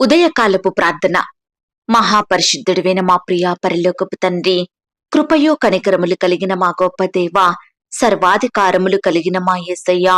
ఉదయకాలపు ప్రార్థన. మహాపరిశుద్ధుడివైన మా ప్రియా పరలోకపు తండ్రి కృపయో కనికరములు కలిగిన మా గొప్ప దేవ సర్వాధికారములు కలిగిన మా యేసయ్య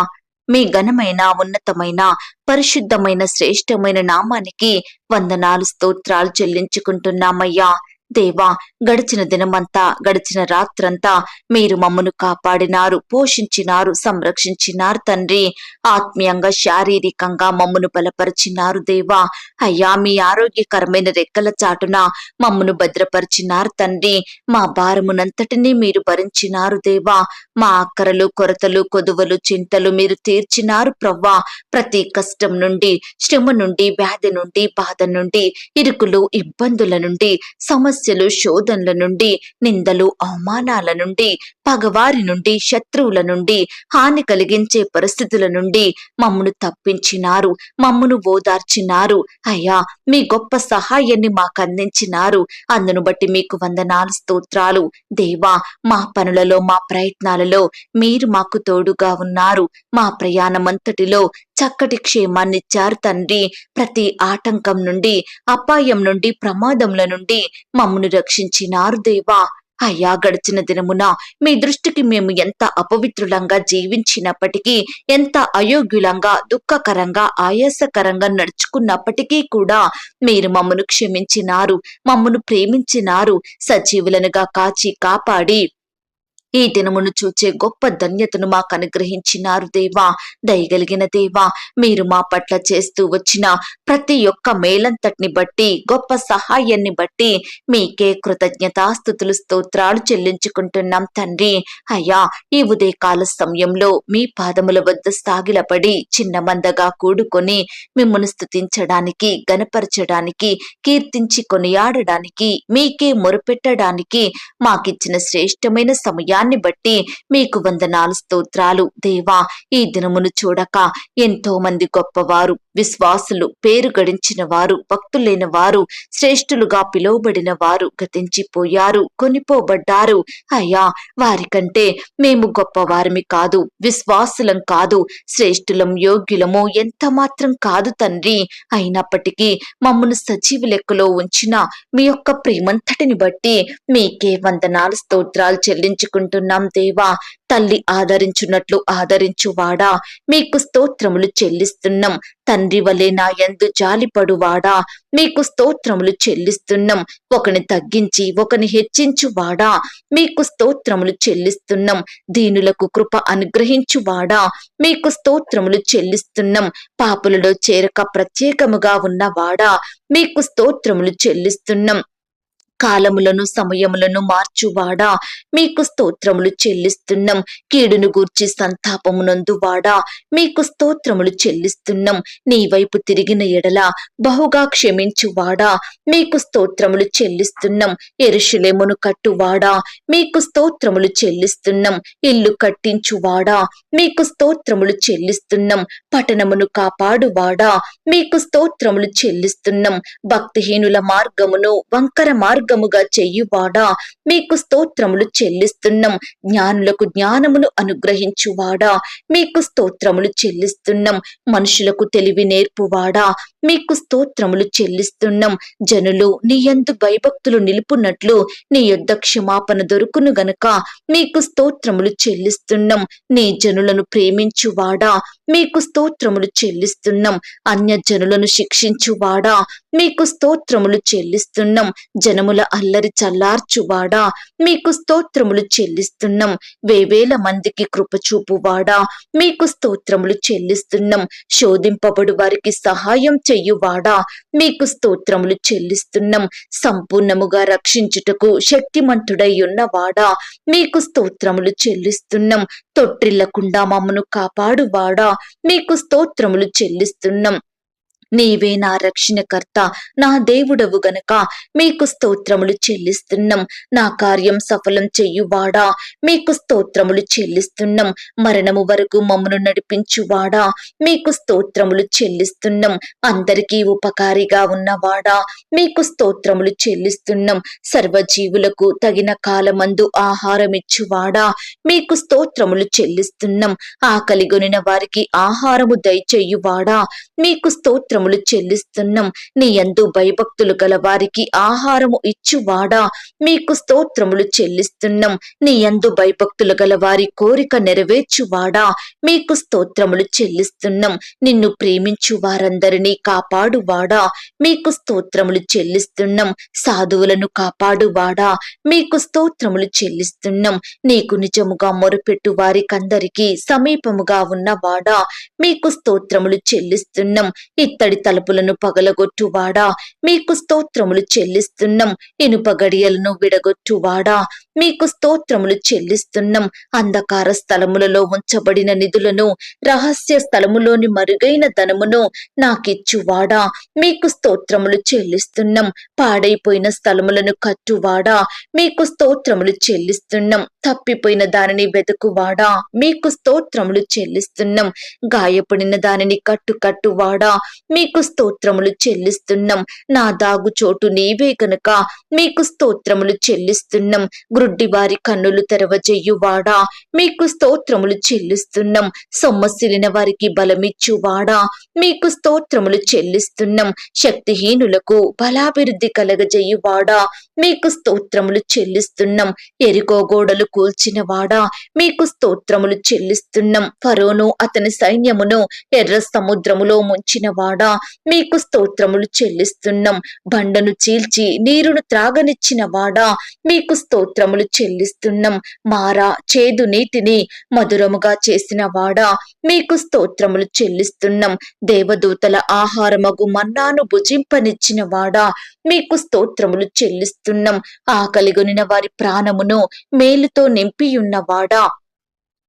మీ ఘనమైన ఉన్నతమైన పరిశుద్ధమైన శ్రేష్టమైన నామానికి వందనాలు స్తోత్రాలు చెల్లించుకుంటున్నామయ్యా. దేవా గడిచిన దినమంతా గడిచిన రాత్రంతా మీరు మమ్మను కాపాడినారు పోషించినారు సంరక్షించినారు తండ్రి. ఆత్మీయంగా శారీరకంగా మమ్మను బలపరిచినారు దేవా. అయ్యా మీ ఆరోగ్యకరమైన రెక్కల చాటున మమ్మను భద్రపరిచినారు తండ్రి. మా భారమునంతటినీ మీరు భరించినారు దేవా. మా అక్కరలు కొరతలు కొదువలు చింతలు మీరు తీర్చినారు ప్రవ్వా. ప్రతి కష్టం నుండి శ్రమ నుండి వ్యాధి నుండి బాధ నుండి ఇరుకులు ఇబ్బందుల నుండి సమస్య సమస్యలు శోధనల నుండి నిందలు అవమానాల నుండి పగవారి నుండి శత్రువుల నుండి హాని కలిగించే పరిస్థితుల నుండి మమ్మను తప్పించినారు మమ్మను ఓదార్చినారు. అయ్యా మీ గొప్ప సహాయాన్ని మాకు అందించినారు అందును బట్టి మీకు వందనాలు స్తోత్రాలు. దేవా మా పనులలో మా ప్రయత్నాలలో మీరు మాకు తోడుగా ఉన్నారు. మా ప్రయాణమంతటిలో చక్కటి క్షేమాన్నిచ్చారు తండ్రి. ప్రతి ఆటంకం నుండి అపాయం నుండి ప్రమాదముల నుండి మమ్మను రక్షించినారు దేవా. అయ్యా గడిచిన దినమున మీ దృష్టికి మేము ఎంత అపవిత్రులంగా జీవించినప్పటికీ ఎంత అయోగ్యులంగా దుఃఖకరంగా ఆయాసకరంగా నడుచుకున్నప్పటికీ కూడా మీరు మమ్మను క్షమించినారు మమ్మను ప్రేమించినారు సజీవులనుగా కాచి కాపాడి ఈ దినమును చూచే గొప్ప ధన్యతను మాకు అనుగ్రహించినారు దేవా. దయగలిగిన దేవా మీరు మా పట్ల చేస్తూ వచ్చిన ప్రతి ఒక్క మేలంతటిని బట్టి గొప్ప సహాయాన్ని బట్టి మీకే కృతజ్ఞతాస్థుతులు స్తోత్రాలు చెల్లించుకుంటున్నాం తండ్రి. అయ్యా ఈ ఉదయకాల సమయంలో మీ పాదముల వద్ద సాగిలపడి చిన్న మందగా కూడుకొని మిమ్మల్ని స్తుతించడానికి గనపరచడానికి కీర్తించి కొనియాడడానికి మీకే మొరుపెట్టడానికి మాకిచ్చిన శ్రేష్టమైన సమయాన్ని బట్టి మీకు వందనాలు స్తోత్రాలు. దేవా ఈ దినమును చూడక ఎంతో మంది గొప్పవారు విశ్వాసులు పేరు గడించిన వారు భక్తులైన వారు శ్రేష్ఠులుగా పిలువబడిన వారు గతించిపోయారు కొనిపోబడ్డారు. అయ్యా వారికంటే మేము గొప్పవారిమి కాదు విశ్వాసులం కాదు శ్రేష్ఠులం యోగ్యులము ఎంత మాత్రం కాదు తండ్రి. అయినప్పటికీ మమ్మను సజీవ లెక్కలో ఉంచిన మీ యొక్క ప్రేమంతటిని బట్టి మీకే వందనాలు స్తోత్రాలు చెల్లించుకుంటున్నాం దేవా. తల్లి ఆదరించున్నట్లు ఆదరించువాడా. మీకు స్తోత్రములు చెల్లిస్తున్నాం. తండ్రి వలె నా యందు జాలిపడువాడా. మీకు స్తోత్రములు చెల్లిస్తున్నాం. ఒకని తగ్గించి ఒకని హెచ్చించువాడా. మీకు స్తోత్రములు చెల్లిస్తున్నాం. దీనులకు కృప అనుగ్రహించువాడా. మీకు స్తోత్రములు చెల్లిస్తున్నాం. పాపులలో చేరక ప్రత్యేకముగా ఉన్నవాడా. మీకు స్తోత్రములు చెల్లిస్తున్నాం. కాలములను సమయములను మార్చువాడా? మీకు స్తోత్రములు చెల్లిస్తున్నాం. కీడును గూర్చి సంతాపమునందు వాడా? మీకు స్తోత్రములు చెల్లిస్తున్నాం. నీ వైపు తిరిగిన ఎడల బహుగా క్షమించువాడా? మీకు స్తోత్రములు చెల్లిస్తున్నాం. ఎరుషులేమును కట్టువాడా? మీకు స్తోత్రములు చెల్లిస్తున్నాం. ఇల్లు కట్టించువాడా? మీకు స్తోత్రములు చెల్లిస్తున్నాం. పట్టణమును కాపాడువాడా? మీకు స్తోత్రములు చెల్లిస్తున్నాం. భక్తిహీనుల మార్గమును వంకర మార్గముగా చెయ్యువాడా మీకు స్తోత్రములు చెల్లిస్తున్నాం. జ్ఞానులకు జ్ఞానమును అనుగ్రహించువాడా? మీకు స్తోత్రములు చెల్లిస్తున్నాం. మనుషులకు తెలివి నేర్పువాడా? మీకు స్తోత్రములు చెల్లిస్తున్నాం. జనులు నీ ఎందు భయభక్తులు నిలుపునట్లు నీ యొద్ద క్షమాపణ దొరుకును గనుక మీకు స్తోత్రములు చెల్లిస్తున్నాం. నీ జనులను ప్రేమించువాడా? మీకు స్తోత్రములు చెల్లిస్తున్నాం. అన్య జనులను శిక్షించువాడా? మీకు స్తోత్రములు చెల్లిస్తున్నాం. జనముల అల్లరి చల్లార్చువాడా? మీకు స్తోత్రములు చెల్లిస్తున్నాం. వేవేల మందికి కృపచూపువాడా మీకు స్తోత్రములు చెల్లిస్తున్నాం. శోధింపబడు వారికి సహాయం చెయ్యువాడా మీకు స్తోత్రములు చెల్లిస్తున్నాం. సంపూర్ణముగా రక్షించుటకు శక్తిమంతుడై ఉన్నవాడా మీకు స్తోత్రములు చెల్లిస్తున్నాం. తొట్టిల్లకుండా మమ్మను కాపాడువాడా? మీకు స్తోత్రములు చెల్లిస్తున్నాం. నీవే నా రక్షణకర్త నా దేవుడవు గనక. మీకు స్తోత్రములు చెల్లిస్తున్నాం. నా కార్యం సఫలం చెయ్యువాడా మీకు స్తోత్రములు చెల్లిస్తున్నాం. మరణము వరకు మమ్మను నడిపించువాడా? మీకు స్తోత్రములు చెల్లిస్తున్నాం. అందరికీ ఉపకారిగా ఉన్నవాడా? మీకు స్తోత్రములు చెల్లిస్తున్నాం. సర్వజీవులకు తగిన కాలమందు ఆహారం ఇచ్చువాడా మీకు స్తోత్రములు చెల్లిస్తున్నాం. ఆకలిగొనిన వారికి ఆహారము దయచేయువాడా? మీకు స్తోత్రం స్తోత్రములు చెల్లిస్తున్నాం. నీ యందు భయభక్తులు గల వారికి ఆహారము ఇచ్చువాడా? మీకు స్తోత్రములు చెల్లిస్తున్నాం. నీ యందు భయభక్తులు గల వారి కోరిక నెరవేర్చువాడా? మీకు స్తోత్రములు చెల్లిస్తున్నాం. నిన్ను ప్రేమించు వారందరినీ కాపాడువాడా? మీకు స్తోత్రములు చెల్లిస్తున్నాం. సాధువులను కాపాడువాడా? మీకు స్తోత్రములు చెల్లిస్తున్నాం. నీకు నిజముగా మొరుపెట్టు వారికందరికీ సమీపముగా ఉన్నవాడా? మీకు స్తోత్రములు చెల్లిస్తున్నాం. ఇత్తడి తలుపులను పగలగొట్టువాడా? మీకు స్తోత్రములు చెల్లిస్తున్నాం. ఇనుప గడియలను విడగొట్టువాడా? మీకు స్తోత్రములు చెల్లిస్తున్నాం. అంధకార స్థలములలో ఉంచబడిన నిధులను రహస్య స్థలములోని మరుగైన ధనమును నాకిచ్చువాడా? మీకు స్తోత్రములు చెల్లిస్తున్నాం. పాడైపోయిన స్థలములను కట్టువాడా? మీకు స్తోత్రములు చెల్లిస్తున్నాం. తప్పిపోయిన దానిని వెతుకువాడా? మీకు స్తోత్రములు చెల్లిస్తున్నాం. గాయపడిన దానిని కట్టు కట్టువాడా మీకు స్తోత్రములు చెల్లిస్తున్నాం. నా దాగు చోటు నీవే గనుక. మీకు స్తోత్రములు చెల్లిస్తున్నాం. గ్రుడ్డి వారి కన్నులు తెరవజెయ్యువాడా మీకు స్తోత్రములు చెల్లిస్తున్నాం. సొమ్మసిలిన వారికి బలమిచ్చువాడా? మీకు స్తోత్రములు చెల్లిస్తున్నాం. శక్తిహీనులకు బలాభివృద్ధి కలగజెయ్యువాడా మీకు స్తోత్రములు చెల్లిస్తున్నాం. ఎరుకో గోడలు కూల్చినవాడా మీకు స్తోత్రములు చెల్లిస్తున్నాం. ఫరోను అతని సైన్యమును ఎర్ర సముద్రములో ముంచినవాడా మీకు స్తోత్రములు చెల్లిస్తున్నాం. బండను చీల్చి నీరును త్రాగనిచ్చిన వాడా? మీకు స్తోత్రములు చెల్లిస్తున్నాం. మారా చేదు నీటిని మధురముగా చేసిన వాడా? మీకు స్తోత్రములు చెల్లిస్తున్నాం. దేవదూతల ఆహారమగు మన్నాను భుజింపనిచ్చిన వాడా? మీకు స్తోత్రములు చెల్లిస్తున్నాం. ఆకలిగొనిన వారి ప్రాణమును మేలుతో నింపియున్నవాడా?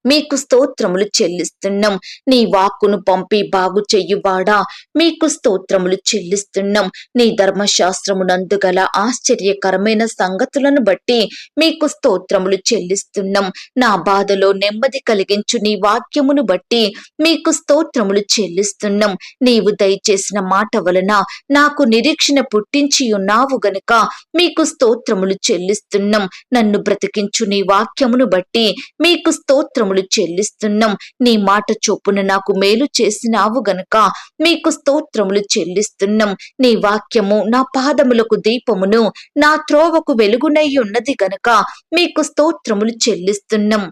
మీకు స్తోత్రములు చెల్లిస్తున్నాం. నీ వాక్కును పంపి బాగు చెయ్యువాడా మీకు స్తోత్రములు చెల్లిస్తున్నాం. నీ ధర్మశాస్త్రమునందు గల ఆశ్చర్యకరమైన సంగతులను బట్టి మీకు స్తోత్రములు చెల్లిస్తున్నాం. నా బాధలో నెమ్మది కలిగించు నీ వాక్యమును బట్టి మీకు స్తోత్రములు చెల్లిస్తున్నాం. నీవు దయచేసిన మాట వలన నాకు నిరీక్షణ పుట్టించి ఉన్నావు గనుక మీకు స్తోత్రములు చెల్లిస్తున్నాం. నన్ను బ్రతికించు నీ వాక్యమును బట్టి మీకు స్తోత్రములు చెల్లిస్తున్నాం. నీ మాట చొప్పున నాకు మేలు చేసినావు గనుక మీకు స్తోత్రములు చెల్లిస్తున్నాం. నీ వాక్యము నా పాదములకు దీపమును నా త్రోవకు వెలుగునై ఉన్నది గనుక మీకు స్తోత్రములు చెల్లిస్తున్నాం.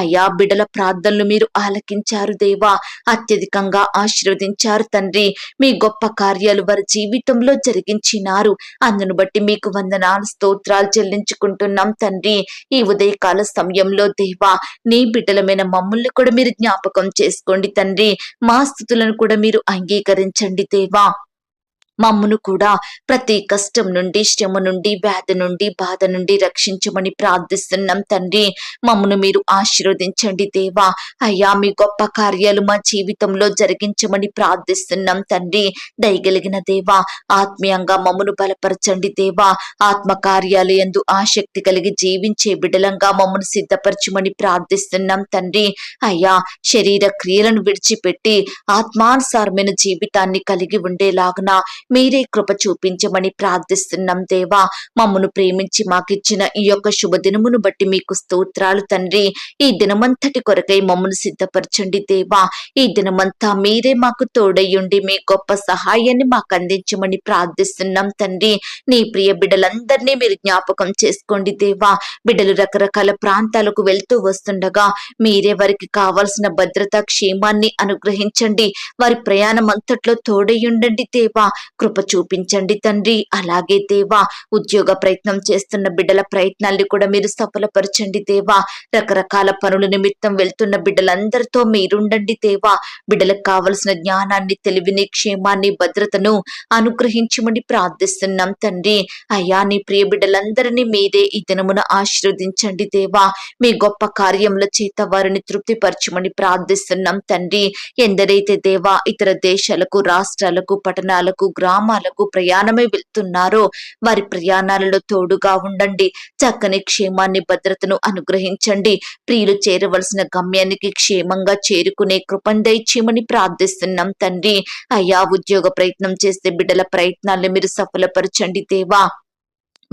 అయ్యా బిడ్డల ప్రార్థనలు మీరు ఆలకించారు దేవా. అత్యధికంగా ఆశీర్వదించారు తండ్రి. మీ గొప్ప కార్యాలు వారి జీవితంలో జరిగించినారు. అందును బట్టి మీకు వందనాలు స్తోత్రాలు చెల్లించుకుంటున్నాం తండ్రి. ఈ ఉదయకాల సమయంలో దేవా నీ బిడ్డలమైన మమ్మల్ని కూడా మీరు జ్ఞాపకం చేసుకోండి తండ్రి. మా స్థుతులను కూడా మీరు అంగీకరించండి దేవా. మమ్మను కూడా ప్రతి కష్టం నుండి శ్రమ నుండి వ్యాధి నుండి బాధ నుండి రక్షించమని ప్రార్థిస్తున్నాం తండ్రి. మమ్మను మీరు ఆశీర్వదించండి దేవా. అయ్యా మీ గొప్ప కార్యాలు మా జీవితంలో జరిగించమని ప్రార్థిస్తున్నాం తండ్రి. దయగలిగిన దేవా ఆత్మీయంగా మమ్మను బలపరచండి దేవా. ఆత్మ కార్యాలు ఎందు ఆసక్తి కలిగి జీవించే బిడలంగా మమ్మను సిద్ధపరచమని ప్రార్థిస్తున్నాం తండ్రి. అయ్యా శరీర క్రియలను విడిచిపెట్టి ఆత్మానుసారమైన జీవితాన్ని కలిగి ఉండేలాగున మీరే కృప చూపించమని ప్రార్థిస్తున్నాం దేవా. మమ్మను ప్రేమించి మాకిచ్చిన ఈ యొక్క శుభదినమును బట్టి మీకు స్తోత్రాలు తండ్రి. ఈ దినమంతటి కొరకై మమ్మను సిద్ధపరచండి దేవా. ఈ దినమంతా మీరే మాకు తోడయ్యుండి మీ గొప్ప సహాయాన్ని మాకు అందించమని ప్రార్థిస్తున్నాం తండ్రి. నీ ప్రియ బిడ్డలందరినీ మీరు జ్ఞాపకం చేసుకోండి దేవా. బిడ్డలు రకరకాల ప్రాంతాలకు వెళ్తూ వస్తుండగా మీరే వారికి కావలసిన భద్రత క్షేమాన్ని అనుగ్రహించండి. వారి ప్రయాణం అంతట్లో తోడయ్యుండండి దేవా. కృప చూపించండి తండ్రి. అలాగే దేవా ఉద్యోగ ప్రయత్నం చేస్తున్న బిడ్డల ప్రయత్నాల్ని కూడా మీరు సఫలపరచండి దేవా. రకరకాల పనుల నిమిత్తం వెళ్తున్న బిడ్డలందరితో మీరుండండి దేవా. బిడ్డలకు కావలసిన జ్ఞానాన్ని తెలివిని క్షేమాన్ని భద్రతను అనుగ్రహించమని ప్రార్థిస్తున్నాం తండ్రి. అయ్యా నీ ప్రియ బిడ్డలందరినీ మీరే ఈ దినమున ఆశీర్వదించండి దేవా. మీ గొప్ప కార్యముల చేత వారిని తృప్తిపరచమని ప్రార్థిస్తున్నాం తండ్రి. ఎందరైతే దేవా ఇతర దేశాలకు రాష్ట్రాలకు పట్టణాలకు గ్రామాలకు ప్రయాణమై వెళ్తున్నారో వారి ప్రయాణాలలో తోడుగా ఉండండి. చక్కని క్షేమాన్ని భద్రతను అనుగ్రహించండి. ప్రియులు చేరవలసిన గమ్యానికి క్షేమంగా చేరుకునే కృపను దయచేయమని ప్రార్థిస్తున్నాం తండ్రి. అయ్యా ఉద్యోగ ప్రయత్నం చేస్తే బిడ్డల ప్రయత్నాలను మీరు సఫలపరచండి దేవా.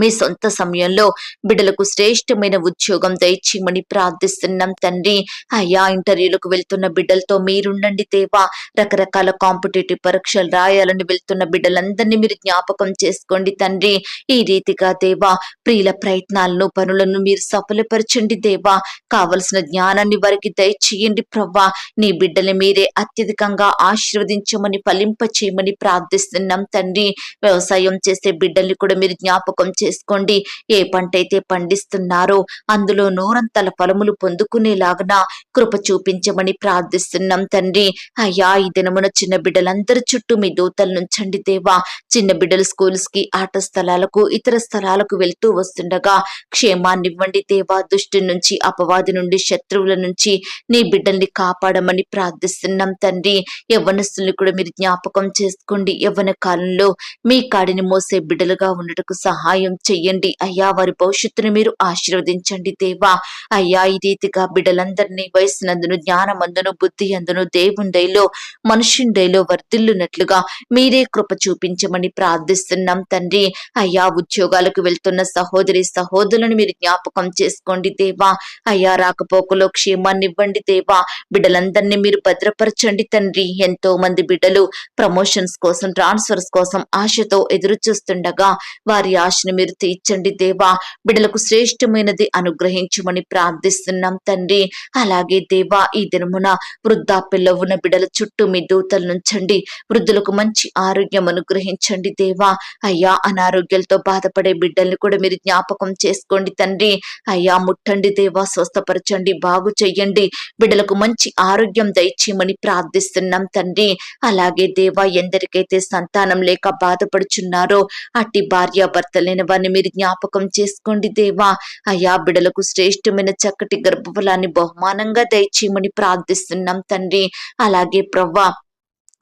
మీ సొంత సమయంలో బిడ్డలకు శ్రేష్టమైన ఉద్యోగం దయచేయమని ప్రార్థిస్తున్నాం తండ్రి. అయ్యా ఇంటర్వ్యూలకు వెళ్తున్న బిడ్డలతో మీరుండండి దేవా. రకరకాల కాంపిటేటివ్ పరీక్షలు రాయాలని వెళ్తున్న బిడ్డలందరినీ మీరు జ్ఞాపకం చేసుకోండి తండ్రి. ఈ రీతిగా దేవా ప్రియుల ప్రయత్నాలను పనులను మీరు సఫలపరచండి దేవా. కావలసిన జ్ఞానాన్ని వారికి దయచేయండి ప్రవ్వా. నీ బిడ్డని మీరే అత్యధికంగా ఆశీర్వదించమని ఫలింప చేయమని ప్రార్థిస్తున్నాం తండ్రి. వ్యవసాయం చేసే బిడ్డల్ని కూడా మీరు జ్ఞాపకం చే చేసుకోండి. ఏ పంటైతే పండిస్తున్నారో అందులో నూరంతల ఫలములు పొందుకునేలాగన కృప చూపించమని ప్రార్థిస్తున్నాం తండ్రి. అయ్యా ఈ దినమున చిన్న బిడ్డలందరి చుట్టూ మీ దూతలు నుంచండి దేవా. చిన్న బిడ్డలు స్కూల్స్కి ఆట స్థలాలకు ఇతర స్థలాలకు వెళ్తూ వస్తుండగా క్షేమాన్ని ఇవ్వండి దేవా. దుష్టి నుంచి అపవాది నుండి శత్రువుల నుంచి నీ బిడ్డల్ని కాపాడమని ప్రార్థిస్తున్నాం తండ్రి. యవ్వనస్తుల్ని కూడా మీరు జ్ఞాపకం చేసుకోండి. యవ్వన కాలంలో మీ కాడిని మోసే బిడ్డలుగా ఉండటకు సహాయం చెయ్యండి. అయ్యా వారి భవిష్యత్తును మీరు ఆశీర్వదించండి దేవా. అయ్యా ఈ రీతిగా బిడ్డలందరినీ వయసునందును జ్ఞానమందును బుద్ధి అందును దేవుండైలో మనుషుండైలో వర్ధిల్లునట్లుగా మీరే కృప చూపించమని ప్రార్థిస్తున్నాం తండ్రి. అయ్యా ఉద్యోగాలకు వెళ్తున్న సహోదరి సహోదరులను మీరు జ్ఞాపకం చేసుకోండి దేవా. అయ్యా రాకపోకలో క్షేమాన్ని ఇవ్వండి దేవా. బిడ్డలందరినీ మీరు భద్రపరచండి తండ్రి. ఎంతో మంది బిడ్డలు ప్రమోషన్స్ కోసం ట్రాన్స్ఫర్స్ కోసం ఆశతో ఎదురు చూస్తుండగా వారి ఆశను మీరు తీర్చండి దేవా. బిడలకు శ్రేష్టమైనది అనుగ్రహించమని ప్రార్థిస్తున్నాం తండ్రి. అలాగే దేవా ఈ దినమున వృద్ధాప్యలో ఉన్న బిడల చుట్టూ మీ దూతలు నుంచండి. వృద్ధులకు మంచి ఆరోగ్యం అనుగ్రహించండి దేవా. అయ్యా అనారోగ్యాలతో బాధపడే బిడ్డల్ని కూడా మీరు జ్ఞాపకం చేసుకోండి తండ్రి. అయ్యా ముట్టండి దేవా స్వస్థపరచండి బాగు చెయ్యండి. బిడ్డలకు మంచి ఆరోగ్యం దయచేయమని ప్రార్థిస్తున్నాం తండ్రి. అలాగే దేవా ఎందరికైతే సంతానం లేక బాధపడుచున్నారో అట్టి భార్య భర్త లేని మీరు జ్ఞాపకం చేసుకోండి దేవా. అయ్యా బిడలకు శ్రేష్టమైన చక్కటి గర్భఫలాన్ని బహుమానంగా దయచేయమని ప్రార్థిస్తున్నాం తండ్రి. అలాగే ప్రవ్వా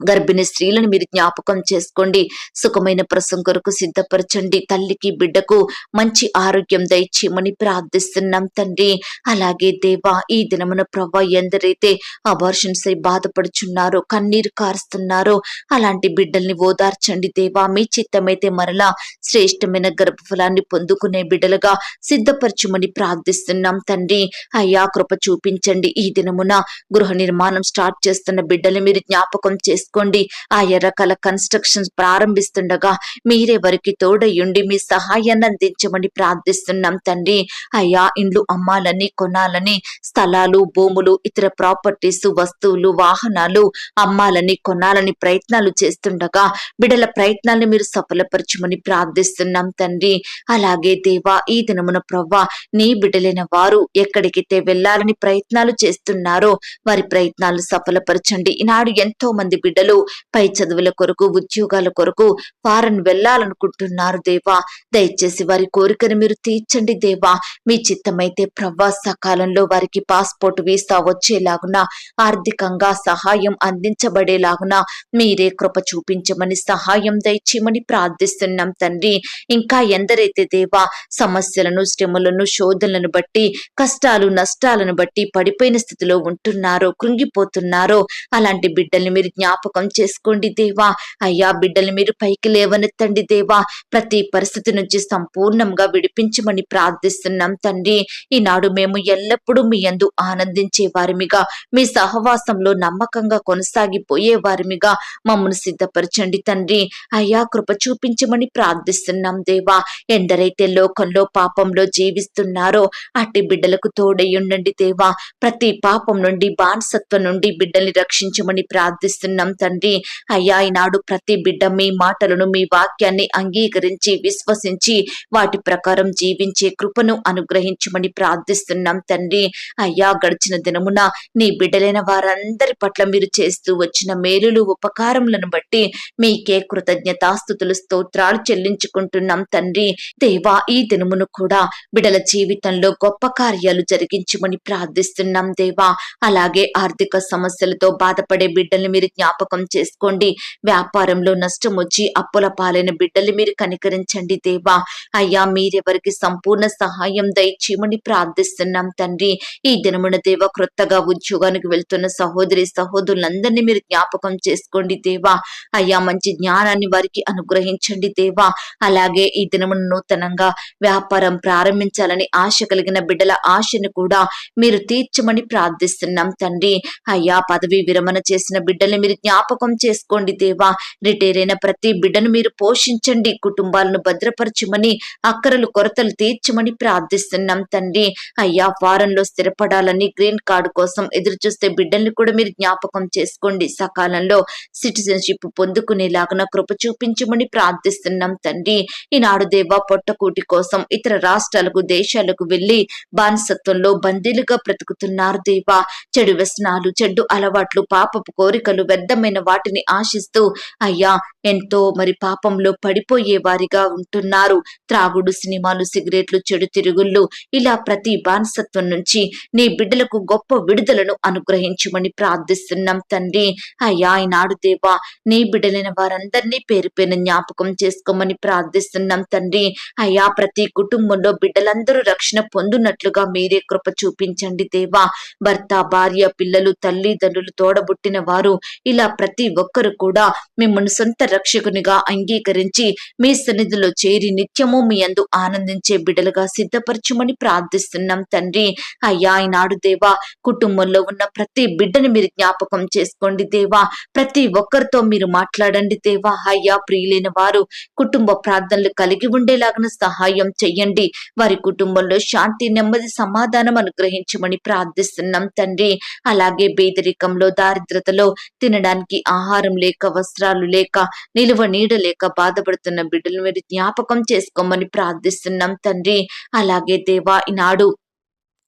గర్భిణీ స్త్రీలను మీరు జ్ఞాపకం చేసుకోండి. సుఖమైన ప్రసం కొరకు సిద్ధపరచండి. తల్లికి బిడ్డకు మంచి ఆరోగ్యం దయచేయమని ప్రార్థిస్తున్నాం తండ్రి. అలాగే దేవా ఈ దినమున ప్రభా ఎందరైతే అబార్షన్స్ అయి బాధపడుచున్నారో కన్నీరు కారుస్తున్నారో అలాంటి బిడ్డల్ని ఓదార్చండి దేవా. మీ చిత్తమైతే మరలా శ్రేష్టమైన గర్భఫలాన్ని పొందుకునే బిడ్డలుగా సిద్ధపరచుమని ప్రార్థిస్తున్నాం తండ్రి. అయ్యా కృప చూపించండి. ఈ దినమున గృహ నిర్మాణం స్టార్ట్ చేస్తున్న బిడ్డలు మీరు జ్ఞాపకం చేసుకోండి ఆ ఎర్రకల కన్స్ట్రక్షన్స్ ప్రారంభిస్తుండగా మీరే వారికి తోడయుండి మీ సహాయాన్ని అందించమని ప్రార్థిస్తున్నాం తండ్రి. అయ్యా ఇండ్లు అమ్మాలని కొనాలని స్థలాలు భూములు ఇతర ప్రాపర్టీస్ వస్తువులు వాహనాలు అమ్మాలని కొనాలని ప్రయత్నాలు చేస్తుండగా బిడల ప్రయత్నాలను మీరు సఫలపరచమని ప్రార్థిస్తున్నాం తండ్రి. అలాగే దేవా ఈ దినమున ప్రవ్వా నీ బిడలైన వారు ఎక్కడికైతే వెళ్ళాలని ప్రయత్నాలు చేస్తున్నారో వారి ప్రయత్నాలు సఫలపరచండి. ఈనాడు ఎంతో మంది బిడ్డలు పై చదువుల కొరకు ఉద్యోగాల కొరకు ఫారెన్ వెళ్ళాలనుకుంటున్నారు దేవా. దయచేసి వారి కోరికను మీరు తీర్చండి దేవా. మీ చిత్తమైతే ప్రవ్వా సకాలంలో వారికి పాస్పోర్ట్ వీసా వచ్చేలాగున ఆర్థికంగా సహాయం అందించబడేలాగున మీరే కృప చూపించమని సహాయం దయచేయమని ప్రార్థిస్తున్నాం తండ్రి. ఇంకా ఎందరైతే దేవా సమస్యలను శ్రమలను శోధనలను బట్టి కష్టాలు నష్టాలను బట్టి పడిపోయిన స్థితిలో ఉంటున్నారో కృంగిపోతున్నారో అలాంటి బిడ్డల్ని మీరు జ్ఞాపకం చేసుకోండి దేవా. అయ్యా బిడ్డలు మీరు పైకి లేవనెత్తండి దేవా. ప్రతి పరిస్థితి నుంచి సంపూర్ణంగా విడిపించమని ప్రార్థిస్తున్నాం తండ్రి. ఈనాడు మేము ఎల్లప్పుడూ మీ అందు ఆనందించే వారిమిగా మీ సహవాసంలో నమ్మకంగా కొనసాగిపోయే వారిమిగా మమ్మల్ని సిద్ధపరచండి తండ్రి. అయ్యా కృప చూపించమని ప్రార్థిస్తున్నాం దేవా. ఎందరైతే లోకంలో పాపంలో జీవిస్తున్నారో అట్టి బిడ్డలకు తోడయ్యుండండి దేవా. ప్రతి పాపం నుండి బానిసత్వం నుండి బిడ్డల్ని రక్షించమని ప్రార్థిస్తున్నాం తండ్రి. అయ్యా ఈనాడు ప్రతి బిడ్డ మీ మాటలను మీ వాక్యాన్ని అంగీకరించి విశ్వసించి వాటి ప్రకారం జీవించే కృపను అనుగ్రహించమని ప్రార్థిస్తున్నాం తండ్రి. అయ్యా గడిచిన దినమున నీ బిడ్డలైన వారందరి పట్ల మీరు చేస్తూ వచ్చిన మేలులు ఉపకారములను బట్టి మీకే కృతజ్ఞతాస్థుతులు స్తోత్రాలు చెల్లించుకుంటున్నాం తండ్రి. దేవా ఈ దినమును కూడా బిడల జీవితంలో గొప్ప కార్యాలు జరిగించమని ప్రార్థిస్తున్నాం దేవా. అలాగే ఆర్థిక సమస్యలతో బాధపడే బిడ్డల్ని మీరు జ్ఞాపకం చేసుకోండి. వ్యాపారంలో నష్టం వచ్చి అప్పుల పాలైన బిడ్డలు మీరు కనికరించండి దేవా. అయ్యా మీరెవరికి సంపూర్ణ సహాయం దయచేయమని ప్రార్థిస్తున్నాం తండ్రి. ఈ దినమున దేవ క్రొత్తగా ఉద్యోగానికి వెళ్తున్న సహోదరి సహోదరులందరినీ మీరు జ్ఞాపకం చేసుకోండి దేవా. అయ్యా మంచి జ్ఞానాన్ని వారికి అనుగ్రహించండి దేవా. అలాగే ఈ దినమున నూతనంగా వ్యాపారం ప్రారంభించాలని ఆశ కలిగిన బిడ్డల ఆశను కూడా మీరు తీర్చమని ప్రార్థిస్తున్నాం తండ్రి. అయ్యా పదవి విరమణ చేసిన బిడ్డల్ని మీరు జ్ఞాపకం జ్ఞాపకం చేసుకోండి దేవా. రిటైర్ అయిన ప్రతి బిడ్డను మీరు పోషించండి. కుటుంబాలను భద్రపరచమని అక్కరలు కొరతలు తీర్చమని ప్రార్థిస్తున్నాం తండ్రి. అయ్యా వారంలో స్థిరపడాలని గ్రీన్ కార్డు కోసం ఎదురు చూస్తే బిడ్డల్ని కూడా మీరు జ్ఞాపకం చేసుకోండి. సకాలంలో సిటిజన్షిప్ పొందుకునేలాగా కృప చూపించమని ప్రార్థిస్తున్నాం తండ్రి. ఈనాడు దేవా పొట్టకూటి కోసం ఇతర రాష్ట్రాలకు దేశాలకు వెళ్ళి బానిసత్వంలో బందీలుగా బ్రతుకుతున్నారు దేవా. చెడు వ్యసనాలు చెడ్డు అలవాట్లు పాపపు కోరికలు వ్యర్థమైన వాటిని ఆశిస్తూ అయ్యా ఎంతో మరి పాపంలో పడిపోయే వారిగా ఉంటున్నారు. త్రాగుడు సినిమాలు సిగరెట్లు చెడు తిరుగుళ్ళు ఇలా ప్రతి బానిసత్వం నుంచి నీ బిడ్డలకు గొప్ప విడుదలను అనుగ్రహించమని ప్రార్థిస్తున్నాం తండ్రి. అయ్యా ఈనాడు దేవా నీ బిడ్డలైన వారందరినీ పేరు పైన జ్ఞాపకం చేసుకోమని ప్రార్థిస్తున్నాం తండ్రి. అయ్యా ప్రతి కుటుంబంలో బిడ్డలందరూ రక్షణ పొందునట్లుగా మీరే కృప చూపించండి దేవా. భర్త భార్య పిల్లలు తల్లిదండ్రులు తోడబుట్టిన వారు ఇలా ప్రతి ఒక్కరు కూడా మిమ్మల్ని సొంత రక్షకునిగా అంగీకరించి మీ సన్నిధిలో చేరి నిత్యము మీ అందు ఆనందించే బిడ్డలుగా సిద్ధపరచమని ప్రార్థిస్తున్నాం తండ్రి. అయ్యా ఈనాడు దేవా కుటుంబంలో ఉన్న ప్రతి బిడ్డని మీరు జ్ఞాపకం చేసుకోండి దేవా. ప్రతి ఒక్కరితో మీరు మాట్లాడండి దేవా. అయ్యా ప్రియులైన వారు కుటుంబ ప్రార్థనలు కలిగి ఉండేలాగా సహాయం చెయ్యండి. వారి కుటుంబంలో శాంతి నెమ్మది సమాధానం అనుగ్రహించమని ప్రార్థిస్తున్నాం తండ్రి. అలాగే పేదరికంలో దారిద్రతలో తినడానికి ఆహారం లేక వస్త్రాలు లేక నిలువ నీడ లేక బాధపడుతున్న బిడ్డలు మీరు జ్ఞాపకం చేసుకోమని ప్రార్థిస్తున్నాం తండ్రి. అలాగే దేవా ఈనాడు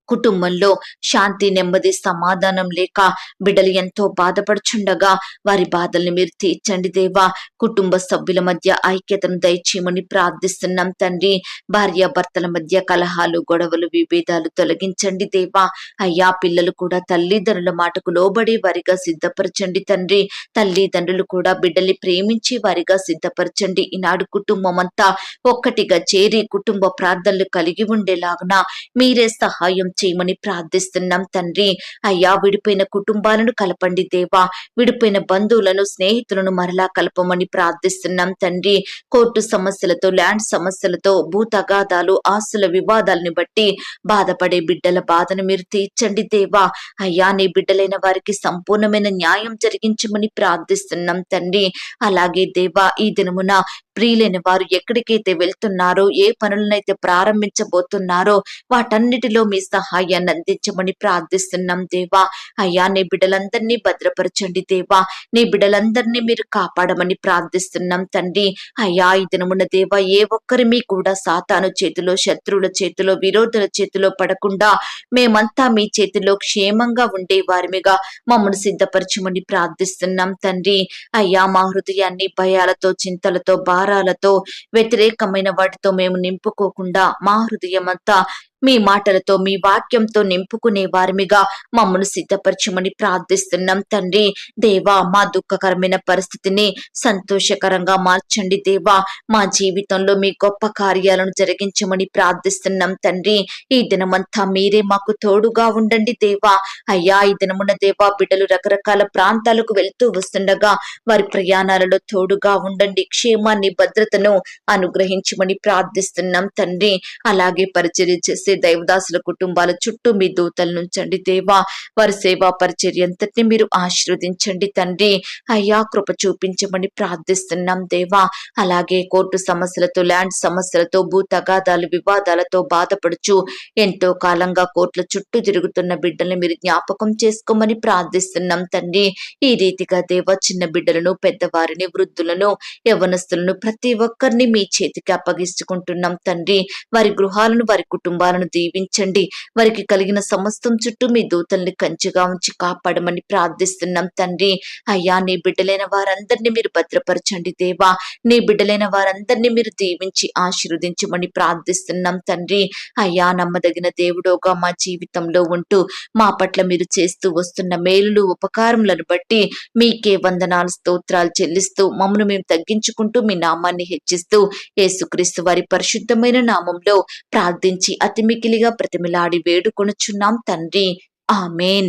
కుటుంబంలో శాంతి నెమ్మది సమాధానం లేక బిడ్డలు ఎంతో బాధపడుచుండగా వారి బాధల్ని మీరు తీర్చండి దేవా. కుటుంబ సభ్యుల మధ్య ఐక్యతను దయచేయమని ప్రార్థిస్తున్నాం తండ్రి. భార్య భర్తల మధ్య కలహాలు గొడవలు విభేదాలు తొలగించండి దేవా. అయ్యా పిల్లలు కూడా తల్లిదండ్రుల మాటకు లోబడి వారిగా సిద్ధపరచండి తండ్రి. తల్లిదండ్రులు కూడా బిడ్డల్ని ప్రేమించి వారిగా సిద్ధపరచండి. ఈనాడు కుటుంబం అంతా ఒక్కటిగా చేరి కుటుంబ ప్రార్థనలు కలిగి ఉండేలాగున మీరే సహాయం చేయమని ప్రార్థిస్తున్నాం తండ్రి. అయ్యా విడిపోయిన కుటుంబాలను కలపండి దేవా. విడిపోయిన బంధువులను స్నేహితులను మరలా కలపమని ప్రార్థిస్తున్నాం తండ్రి. కోర్టు సమస్యలతో ల్యాండ్ సమస్యలతో భూ తగాదాలు ఆస్తుల వివాదాలని బట్టి బాధపడే బిడ్డల బాధను మీరు తీర్చండి దేవా. అయ్యా నీ బిడ్డలైన వారికి సంపూర్ణమైన న్యాయం జరిగించమని ప్రార్థిస్తున్నాం తండ్రి. అలాగే దేవా ఈ దినమున ప్రియులైన వారు ఎక్కడికైతే వెళ్తున్నారో ఏ పనులనైతే ప్రారంభించబోతున్నారో వాటన్నిటిలో మీ సహాయాన్ని అందించమని ప్రార్థిస్తున్నాం దేవా. అయ్యా నీ బిడ్డలందరినీ భద్రపరచండి దేవా. నీ బిడ్డలందరినీ మీరు కాపాడమని ప్రార్థిస్తున్నాం తండ్రి. అయ్యా ఈ దినమున దేవా ఏ ఒక్కరిమి కూడా సాతాను చేతిలో శత్రువుల చేతిలో విరోధుల చేతిలో పడకుండా మేమంతా మీ చేతిలో క్షేమంగా ఉండే వారిమిగా మమ్మల్ని సిద్ధపరచమని ప్రార్థిస్తున్నాం తండ్రి. అయ్యా మా హృదయాన్ని భయాలతో చింతలతో భారాలతో వ్యతిరేకమైన వాటితో మేము నింపుకోకుండా మా హృదయం అంతా మీ మాటలతో మీ వాక్యంతో నింపుకునే వారిమిగా మమ్మను సిద్ధపరచమని ప్రార్థిస్తున్నాం తండ్రి. దేవా మా దుఃఖకరమైన పరిస్థితిని సంతోషకరంగా మార్చండి దేవా. మా జీవితంలో మీ గొప్ప కార్యాలను జరిగించమని ప్రార్థిస్తున్నాం తండ్రి. ఈ దినమంతా మీరే మాకు తోడుగా ఉండండి దేవా. అయ్యా ఈ దినమున దేవా బిడ్డలు రకరకాల ప్రాంతాలకు వెళ్తూ వస్తుండగా వారి ప్రయాణాలలో తోడుగా ఉండండి. క్షేమాన్ని భద్రతను అనుగ్రహించమని ప్రార్థిస్తున్నాం తండ్రి. అలాగే పరిచర్య చేసి చేసే దైవదాసుల కుటుంబాల చుట్టూ మీ దూతలు నుంచండి దేవా. వారి సేవా పరిచర్య అంతటిని మీరు ఆశీర్వదించండి తండ్రి. అయ్యా కృప చూపించమని ప్రార్థిస్తున్నాం దేవా. అలాగే కోర్టు సమస్యలతో ల్యాండ్ సమస్యలతో భూ తగాదాలు వివాదాలతో బాధపడుచు. ఎంతో కాలంగా కోర్టుల చుట్టూ తిరుగుతున్న బిడ్డల్ని మీరు జ్ఞాపకం చేసుకోమని ప్రార్థిస్తున్నాం తండ్రి. ఈ రీతిగా దేవ చిన్న బిడ్డలను పెద్దవారిని వృద్ధులను యవనస్తులను ప్రతి ఒక్కరిని మీ చేతికి అప్పగించుకుంటున్నాం తండ్రి. వారి గృహాలను వారి కుటుంబాలను దీవించండి. వారికి కలిగిన సమస్తం చుట్టూ మీ దూతల్ని కంచిగా ఉంచి కాపాడమని ప్రార్థిస్తున్నాం తండ్రి. అయ్యా నీ బిడ్డలైన వారందరినీ మీరు భద్రపరచండి దేవా. నీ బిడ్డలైన వారందరినీ మీరు దీవించి ఆశీర్వదించమని ప్రార్థిస్తున్నాం తండ్రి. అయ్యా నమ్మదగిన దేవుడోగా మా జీవితంలో ఉంటూ మా పట్ల మీరు చేస్తూ వస్తున్న మేలులు ఉపకారములను బట్టి మీకే వందనాలు స్తోత్రాలు చెల్లిస్తూ మమ్మను మేము తగ్గించుకుంటూ మీ నామాన్ని హెచ్చిస్తూ యేసుక్రీస్తు వారి పరిశుద్ధమైన నామంలో ప్రార్థించి అతి మికిలిగా ప్రతిమిలాడి వేడుకొనుచున్నాం తండ్రి. ఆమెన్.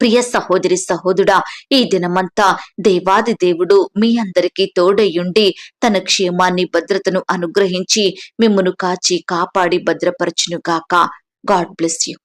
ప్రియ సహోదరి సహోదుడా ఈ దినమంతా దేవాది దేవుడు మీ అందరికీ తోడయ్యుండి తన క్షేమాన్ని భద్రతను అనుగ్రహించి మిమ్మను కాచి కాపాడి భద్రపరచునుగాక. God bless you.